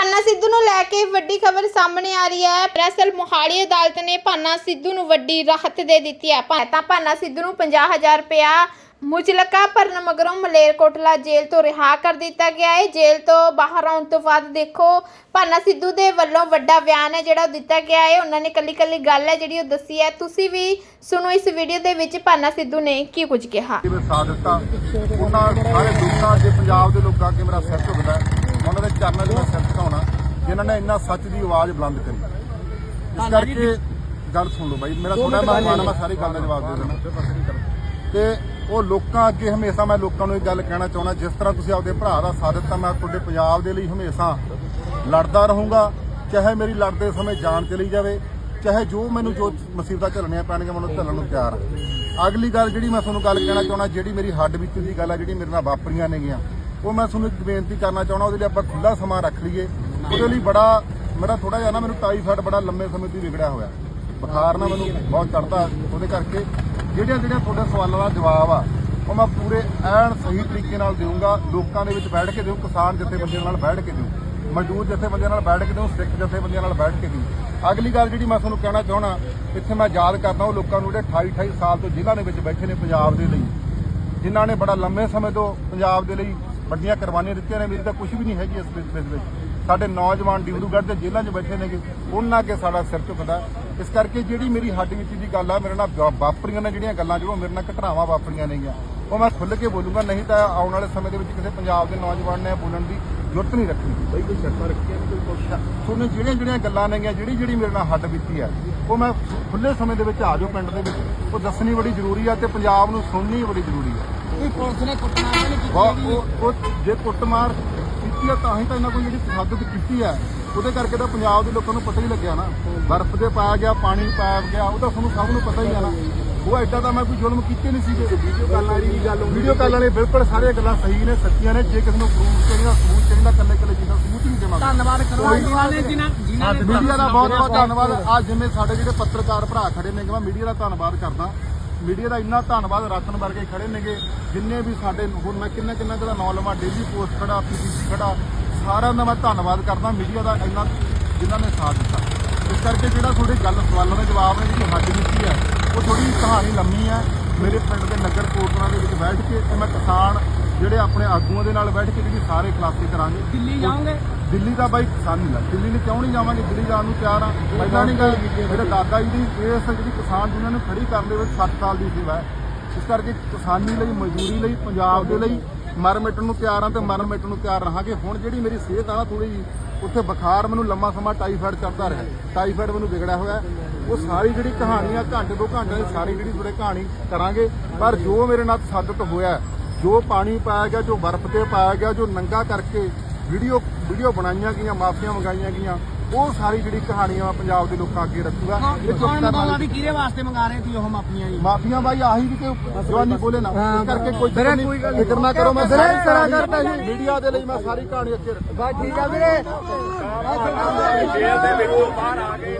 ਭਾਨਾ ਸਿੱਧੂ ਨੂੰ ਲੈ ਕੇ ਵੱਡੀ ਖਬਰ ਸਾਹਮਣੇ ਆ ਰਹੀ ਹੈ। ਦਰਅਸਲ ਮੋਹਾਲੀ ਅਦਾਲਤ ਨੇ ਭਾਨਾ ਸਿੱਧੂ ਨੂੰ ਵੱਡੀ ਰਾਹਤ ਦੇ ਦਿੱਤੀ ਹੈ। ਭਾ- ਤਾਂ ਭਾਨਾ ਸਿੱਧੂ ਨੂੰ 50000 ਰੁਪਇਆ ਮੁਚਲਕਾ ਭਰਨ ਮਗਰੋਂ ਮਲੇਰਕੋਟਲਾ ਜੇਲ੍ਹ ਤੋਂ ਰਿਹਾ ਕਰ ਦਿੱਤਾ ਗਿਆ ਹੈ। ਜੇਲ੍ਹ ਤੋਂ ਬਾਹਰ ਆਉਣ ਤੋਂ ਬਾਅਦ ਦੇਖੋ, ਭਾਨਾ ਸਿੱਧੂ ਦੇ ਵੱਲੋਂ ਵੱਡਾ ਬਿਆਨ ਹੈ ਜਿਹੜਾ ਉਹ ਦਿੱਤਾ ਗਿਆ ਹੈ। ਉਹਨਾਂ ਨੇ ਕੱਲੀ ਕੱਲੀ ਗੱਲ ਹੈ ਜਿਹੜੀ ਉਹ ਦੱਸੀ ਹੈ। ਤੁਸੀਂ ਵੀ ਸੁਣੋ, ਇਸ ਵੀਡੀਓ ਦੇ ਵਿੱਚ ਭਾਨਾ ਸਿੱਧੂ ਨੇ ਕੀ ਕੁਝ ਕਿਹਾ। ਜਿਵੇਂ ਸਾਥ ਦਿੱਤਾ? ਉਹਨਾਂ ਸਾਰੇ ਲੋਕਾਂ ਦੇ ਪੰਜਾਬ ਦੇ ਲੋਕਾਂ ਅੱਗੇ ਮੇਰਾ ਸਿਰ ਝੁਕਦਾ ਹੈ। ਉਹਨਾਂ ਦੇ ਚਰਨਾਂ 'ਚ ਮੈਂ ਸਿਰ ਝੁਕਾਉਣਾ ਜਿਨ੍ਹਾਂ ਨੇ ਇੰਨਾ ਸੱਚ ਦੀ ਆਵਾਜ਼ ਬੁਲੰਦ ਕਰੀ। ਇਸ ਕਰਕੇ ਗੱਲ ਸੁਣ ਲਓ ਬਾਈ ਮੇਰਾ ਥੋੜਾ ਮਹਿਮਾਨ ਮੈਂ ਸਾਰੀ ਗੱਲ ਦਾ ਜਵਾਬ ਦੇ ਦੇਣਾ। ਤੇ ਉਹ ਲੋਕਾਂ ਅੱਗੇ ਹਮੇਸ਼ਾ ਮੈਂ ਲੋਕਾਂ ਨੂੰ ਇਹ ਗੱਲ ਕਹਿਣਾ ਚਾਹੁੰਦਾ ਜਿਸ ਤਰ੍ਹਾਂ ਤੁਸੀਂ ਆਪਦੇ ਭਰਾ ਦਾ ਸਾਥ ਦਿੱਤਾ ਮੈਂ ਤੁਹਾਡੇ ਪੰਜਾਬ ਦੇ ਲਈ ਹਮੇਸ਼ਾ ਲੜਦਾ ਰਹੂੰਗਾ ਚਾਹੇ ਮੇਰੀ ਲੜਦੇ ਸਮੇਂ ਜਾਨ ਚਲੀ ਜਾਵੇ ਚਾਹੇ ਜੋ ਮੈਨੂੰ ਜੋ ਮੁਸੀਬਤਾਂ ਝੱਲਣੀਆਂ ਪੈਣਗੀਆਂ ਮੈਂ ਉਹਨੂੰ ਝੱਲਣ ਨੂੰ ਤਿਆਰ ਹਾਂ। ਅਗਲੀ ਗੱਲ ਜਿਹੜੀ ਮੈਂ ਤੁਹਾਨੂੰ ਗੱਲ ਕਹਿਣਾ ਚਾਹੁੰਦਾ ਜਿਹੜੀ ਮੇਰੀ ਹੱਡ ਵਿੱਚ ਦੀ ਗੱਲ ਆ ਜਿਹੜੀ ਮੇਰੇ ਨਾਲ ਵਾਪਰੀਆਂ ਨੇਗੀਆਂ ਉਹ ਮੈਂ ਤੁਹਾਨੂੰ ਇੱਕ ਬੇਨਤੀ ਕਰਨਾ ਚਾਹੁੰਦਾ ਉਹਦੇ ਲਈ ਆਪਾਂ ਖੁੱਲਾ ਸਮਾਂ ਰੱਖ ਲਈਏ। ਉਹਦੇ ਲਈ ਬੜਾ, ਮੇਰਾ ਥੋੜਾ ਜਿਹਾ ਨਾ ਮੈਨੂੰ ਟਾਈਫਾਇਡ ਬੜਾ ਲੰਮੇ ਸਮੇਂ ਤੋਂ ਹੀ ਵਿਗੜਿਆ ਹੋਇਆ। ਬੁਖਾਰ ਨਾ ਮੈਨੂੰ ਬਹੁਤ ਚੜਦਾ ਉਹਦੇ ਕਰਕੇ ਜਿਹੜੀਆਂ ਜਿਹੜੀਆਂ ਤੁਹਾਡੇ ਸਵਾਲਾਂ ਦਾ ਜਵਾਬ ਆ, ਉਹ ਮੈਂ ਪੂਰੇ ਐਨ ਸਹੀ ਤਰੀਕੇ ਨਾਲ ਦੇਵਾਂਗਾ ਲੋਕਾਂ ਦੇ ਵਿੱਚ ਬੈਠ ਕੇ ਦਿਓ ਕਿਸਾਨ ਜਥੇਬੰਦੀਆਂ ਨਾਲ ਬੈਠ ਕੇ ਦਿਓ ਮਜ਼ਦੂਰ ਜਥੇਬੰਦੀਆਂ ਨਾਲ ਬੈਠ ਕੇ ਦਿਓ ਸਿੱਖ ਜਥੇਬੰਦੀਆਂ ਨਾਲ ਬੈਠ ਕੇ ਦਿਓ ਅਗਲੀ ਗੱਲ ਜਿਹੜੀ ਮੈਂ ਤੁਹਾਨੂੰ ਕਹਿਣਾ ਚਾਹਣਾ ਇੱਥੇ ਮੈਂ ਯਾਦ ਕਰਦਾ ਉਹ ਲੋਕਾਂ ਨੂੰ ਜਿਹੜੇ 28 28 ਸਾਲ ਤੋਂ ਜ਼ਿਲ੍ਹਾ ਦੇ ਵਿੱਚ ਬੈਠੇ ਨੇ ਪੰਜਾਬ ਦੇ ਲਈ, ਜਿਨ੍ਹਾਂ ਨੇ ਬੜਾ ਲੰਮੇ ਸਮੇਂ ਤੋਂ ਪੰਜਾਬ ਦੇ ਲਈ ਵੱਡੀਆਂ ਕੁਰਬਾਨੀਆਂ ਦਿੱਤੀਆਂ ਨੇ, ਮੇਰੀ ਤਾਂ ਕੁਝ ਵੀ ਨਹੀਂ ਹੈਗੀ ਇਸ ਵਿੱਚ ਇਸ ਵਿੱਚ। ਸਾਡੇ ਨੌਜਵਾਨ ਡਿਬਰੂਗੜ੍ਹ ਦੇ ਜੇਲ੍ਹਾਂ 'ਚ ਬੈਠੇ ਨੇਗੇ ਉਹਨਾਂ ਅੱਗੇ ਸਾਡਾ ਸਿਰ ਝੁਕਦਾ। ਇਸ ਕਰਕੇ ਜਿਹੜੀ ਮੇਰੀ ਹੱਡ ਵਿੱਚ ਦੀ ਗੱਲ ਆ ਮੇਰੇ ਨਾਲ ਵਾਪਰੀਆਂ ਨੇ ਜਿਹੜੀਆਂ ਗੱਲਾਂ ਜਿਹੜੀਆਂ ਮੇਰੇ ਨਾਲ ਘਟਨਾਵਾਂ ਵਾਪਰੀਆਂ ਨੇਗੀਆਂ। ਉਹ ਮੈਂ ਖੁੱਲ੍ਹ ਕੇ ਬੋਲੂੰਗਾ ਨਹੀਂ ਤਾਂ ਆਉਣ ਵਾਲੇ ਸਮੇਂ ਦੇ ਵਿੱਚ ਕਿਸੇ ਪੰਜਾਬ ਦੇ ਨੌਜਵਾਨ ਨੇ ਬੋਲਣ ਦੀ ਜ਼ਰੂਰਤ ਨਹੀਂ ਰੱਖਣੀ। ਬਈ ਕੋਈ ਸ਼ਰਤਾਂ ਰੱਖੀਆਂ ਕੋਈ ਕੁਛ? ਤੁਹਾਨੂੰ ਜਿਹੜੀਆਂ ਜਿਹੜੀਆਂ ਗੱਲਾਂ ਨੇਗੀਆਂ ਜਿਹੜੀ ਜਿਹੜੀ ਮੇਰੇ ਨਾਲ ਹੱਡ ਬੀਤੀ ਹੈ ਉਹ ਮੈਂ ਖੁੱਲੇ ਸਮੇਂ ਦੇ ਵਿੱਚ ਆ ਜਾਓ ਪਿੰਡ ਦੇ ਵਿੱਚ। ਉਹ ਦੱਸਣੀ ਬੜੀ ਜ਼ਰੂਰੀ ਆ ਤੇ ਪੰਜਾਬ ਨੂੰ ਸੁਣਨੀ ਬੜੀ ਜ਼ਰੂਰੀ ਆ। ਕੋਈ ਪੁਲਿਸ ਨੇ ਕੁੱਟਮਾਰ ਨਹੀਂ ਕੀਤੀ ਉਹ ਜੇ ਕੁੱਟਮਾਰ ਕੀਤੀ ਆ ਤਾਂ ਹੀ ਤਾਂ ਇਹਨਾਂ ਕੋਈ ਜਿਹੜੀ ਤਸ਼ੱਦਦ ਕੀਤੀ ਆ। ਉਹਦੇ ਕਰਕੇ ਤਾਂ ਪੰਜਾਬ ਦੇ ਲੋਕਾਂ ਨੂੰ ਪਤਾ ਹੀ ਲੱਗਿਆ ਨਾ। ਬਰਫ਼ ਦੇ ਪਾਇਆ ਗਿਆ ਪਾਣੀ ਪਾਇਆ ਗਿਆ ਉਹ ਤਾਂ ਤੁਹਾਨੂੰ ਸਭ ਨੂੰ ਪਤਾ ਹੀ ਆ ਨਾ। ਉਹ ਐਡਾ ਤਾਂ ਮੈਂ ਕੋਈ ਜ਼ੁਲਮ ਕੀਤੇ ਨਹੀਂ ਸੀਗੇ। ਵੀਡੀਓ ਕਾਲ ਵਾਲੀ ਗੱਲ ਵੀਡੀਓ ਕਾਲ ਵਾਲੇ ਬਿਲਕੁਲ ਸਾਰੀਆਂ ਗੱਲਾਂ ਸਹੀ ਨੇ ਸੱਚੀਆਂ ਨੇ। ਜੇ ਕਿਸੇ ਨੂੰ ਪ੍ਰੂਫ ਚਾਹੀਦਾ ਸਬੂਤ ਚਾਹੀਦਾ ਕੱਲੇ ਕੱਲੇ ਜਿਹਦਾ ਸਬੂਤ ਨਹੀਂ ਦੇਵਾਂਗੇ ਧੰਨਵਾਦ ਕਰੋ ਜਿਨ੍ਹਾਂ ਨੇ। ਜਿਨ੍ਹਾਂ ਜਿਨ੍ਹਾਂ ਨੇ ਮੀਡੀਆ ਦਾ ਬਹੁਤ ਬਹੁਤ ਧੰਨਵਾਦ। ਅੱਜ ਜਿਵੇਂ ਸਾਡੇ ਜਿਹੜੇ ਪੱਤਰਕਾਰ ਭਰਾ ਖੜੇ ਨੇ ਮੈਂ ਮੀਡੀਆ ਦਾ ਧੰਨਵਾਦ ਕਰਦਾ। ਮੀਡੀਆ ਦਾ ਇੰਨਾ ਧੰਨਵਾਦ ਰਤਨ ਵਰਗੇ ਖੜੇ ਨੇਗੇ, ਜਿੰਨੇ ਵੀ ਸਾਡੇ ਹੁਣ ਮੈਂ ਕਿੰਨਾ ਕਿੰਨਾ ਦਾ ਨਾਂ ਲਵਾਂ ਡੇਲੀ ਪੋਸਟ ਖੜਾ ਪੀਪੀਸੀ ਖੜਾ, ਸਾਰਿਆਂ ਦਾ ਮੈਂ ਧੰਨਵਾਦ ਕਰਦਾ। ਮੀਡੀਆ ਦਾ ਇੰਨਾ ਜਿਨ੍ਹਾਂ ਨੇ ਸਾਥ ਦਿੱਤਾ। ਇਸ ਕਰਕੇ ਜਿਹੜਾ ਤੁਹਾਡੇ ਗੱਲ ਸਵਾਲਾਂ ਦਾ ਜਵਾਬ ਹੈ, ਜਿਹੜੀ ਹੱਦ ਦਿੱਤੀ ਹੈ, ਉਹ ਥੋੜੀ ਕਹਾਣੀ ਲੰਮੀ ਹੈ। ਮੇਰੇ ਪਿੰਡ ਦੇ ਨਗਰ ਕੋਟਰਾ ਦੇ ਵਿੱਚ ਬੈਠ ਕੇ ਤੇ ਮੈਂ ਕਿਸਾਨ ਜਿਹੜੇ ਆਪਣੇ ਆਗੂਆਂ ਦੇ ਨਾਲ ਬੈਠ ਕੇ ਜਿਹੜੀ ਸਾਰੇ ਖਲਾਸੇ ਕਰਾਂਗੇ ਦਿੱਲੀ ਜਾਓਗੇ? ਦਿੱਲੀ ਦਾ ਬਾਈ ਕਿਸਾਨ ਨਹੀਂ ਲਾ ਦਿੱਲੀ ਨੂੰ ਕਿਉਂ ਨਹੀਂ ਜਾਵਾਂਗੇ? ਦਿੱਲੀ ਜਾਣ ਨੂੰ ਤਿਆਰ ਆ। ਪਹਿਲਾਂ ਨਹੀਂ ਗੱਲ ਮੇਰੇ ਦਾਦਾ ਜੀ ਦੀ ਇਸ ਜਿਹੜੀ ਕਿਸਾਨ ਜਿਹਨਾਂ ਨੂੰ ਖੜੀ ਕਰਨ ਦੇ ਵਿੱਚ 60 ਸਾਲ ਦੀ ਸੇਵਾ ਹੈ। ਇਸ ਕਰਕੇ ਕਿਸਾਨੀ ਲਈ ਮਜ਼ਦੂਰੀ ਲਈ ਪੰਜਾਬ ਦੇ ਲਈ ਮਰ ਮਿਟਣ ਨੂੰ ਤਿਆਰ ਆ ਤੇ ਮਰਨ ਮਿਟਣ ਨੂੰ ਤਿਆਰ ਰਹਾਂਗੇ। ਹੁਣ ਜਿਹੜੀ ਮੇਰੀ ਸਿਹਤ ਆ ਨਾ ਥੋੜੀ ਜੀ ਉੱਥੇ ਬੁਖਾਰ ਮੈਨੂੰ ਲੰਮਾ ਸਮਾਂ ਟਾਈਫਾਇਡ ਚੜਦਾ ਰਿਹਾ। ਟਾਈਫਾਇਡ ਮੈਨੂੰ ਵਿਗੜਿਆ ਹੋਇਆ। ਉਹ ਸਾਰੀ ਜਿਹੜੀ ਕਹਾਣੀ ਆ ਘੰਟੇ ਦੋ ਘੰਟੇ ਦੀ ਸਾਰੀ ਜਿਹੜੀ ਤੁਹਾਡੇ ਕਹਾਣੀ ਕਰਾਂਗੇ ਪਰ ਜੋ ਮੇਰੇ ਨਾਲ ਤਸੱਦਦ ਹੋਇਆ ਜੋ ਪਾਣੀ ਪਾਇਆ ਗਿਆ ਜੋ ਬਰਫ਼ ਤੇ ਪਾਇਆ ਗਿਆ ਜੋ ਨੰਗਾ ਕਰਕੇ ਵੀਡੀਓ ਵੀਡੀਓ ਬਣਾਈਆਂ ਗਈਆਂ ਮਾਫੀਆਂ ਮੰਗਾਈਆਂ ਗਈਆਂ ਉਹ ਸਾਰੀ ਜਿਹੜੀ ਕਹਾਣੀਆਂ ਪੰਜਾਬ ਦੇ ਲੋਕਾਂ ਅੱਗੇ ਰੱਖੂਗਾ। ਇਹ ਚੁੱਪ ਕੌਣ ਕਰਨ ਬਤਾਉਂਦਾ ਵਾਲੀ ਵੀ ਕਿਹਦੇ ਵਾਸਤੇ ਮੰਗਾ ਰਹੇ ਸੀ ਉਹ ਜੀ? ਮਾਫੀਆਂ ਬਾਈ ਆਹੀ ਵੀ ਕਿ ਜਵਾਨੀ ਬੋਲੇ ਨਾ। ਇਸ ਕਰਕੇ ਕੋਈ ਫਿਕਰ ਨਹੀਂ। ਫਿਕਰ ਨਾ ਕਰੋ ਮੈਂ ਵੀਰੇ, ਸਾਰੀ ਕਰਾ ਕਰਦਾ ਜੀ। ਮੀਡੀਆ ਦੇ ਲਈ ਮੈਂ ਸਾਰੀ ਕਹਾਣੀ ਅੱਗੇ ਰੱਖੂਗਾ। ਠੀਕ ਆ ਵੀਰੇ। ਜੇਲ੍ਹ ਦੇ ਵਿੱਚੋਂ ਬਾਹਰ ਆ ਗਏ